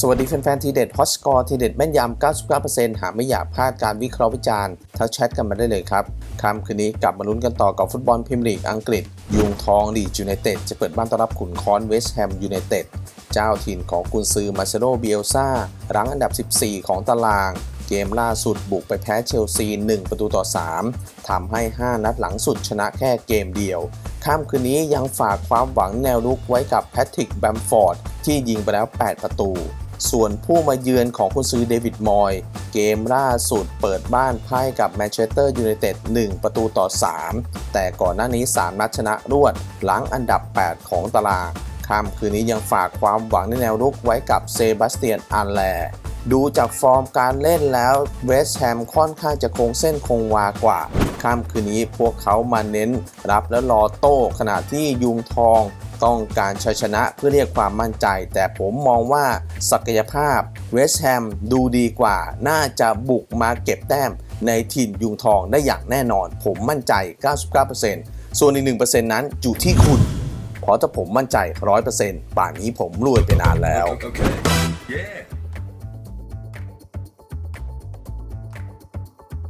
สวัสดีแฟนๆทีเด็ดฮอตสกอร์ทีเด็ดแม่นยำ 99%หากไม่อยากพลาดการวิเคราะห์วิจารณ์ทักแชทกันมาได้เลยครับค่ำคืนนี้กลับมาลุ้นกันต่อกับฟุตบอลพรีเมียร์ลีกอังกฤษ ยุงทองลีดยูไนเต็ดจะเปิดบ้านต้อนรับขุนค้อนเวสต์แฮมยูไนเต็ดเจ้าถิ่นของกุนซือมาเซโลเบียลซารั้งอันดับ 14 ของตาราง เกมล่าสุดบุกไปแพ้เชลซี 1 ประตูต่อ 3 ทำให้ 5 นัดหลังสุดชนะแค่เกมเดียวค่ำคืนนี้ยังฝากความหวังแนวรุกไว้กับแพทริกแบมฟอร์ดที่ยิงไปแล้ว 8 ประตู ส่วนผู้มาเยือนของคุณซื้อเดวิดมอย เกมล่าสุดเปิดบ้านพ่ายกับแมนเชสเตอร์ยูไนเต็ด1ประตูต่อ 3 แต่ก่อนหน้านี้ 3 นัดชนะรวด หลังอันดับ 8 ของตารางค่ำคืนนี้ยังฝากความหวังในแนวรุกไว้กับเซบาสเตียนอันแลดูจากฟอร์มการเล่นแล้วเวสต์แฮมค่อนข้างจะคงเส้นคงวากว่า ค่ำคืนนี้พวกเขามาเน้นรับและรอโต้ขณะที่ยุงทองต้องการชัยชนะเพื่อเรียกความมั่นใจ แต่ผมมองว่าศักยภาพเวสต์แฮมดูดีกว่า น่าจะบุกมาเก็บแต้มในถิ่นยุงทองได้อย่างแน่นอน ผมมั่นใจ 99%ส่วนอีก 1%นั้นอยู่ที่คุณ เพราะถ้าผมมั่นใจ 100%ป่านนี้ผมรวยไปนานแล้ว Okay. Yeah.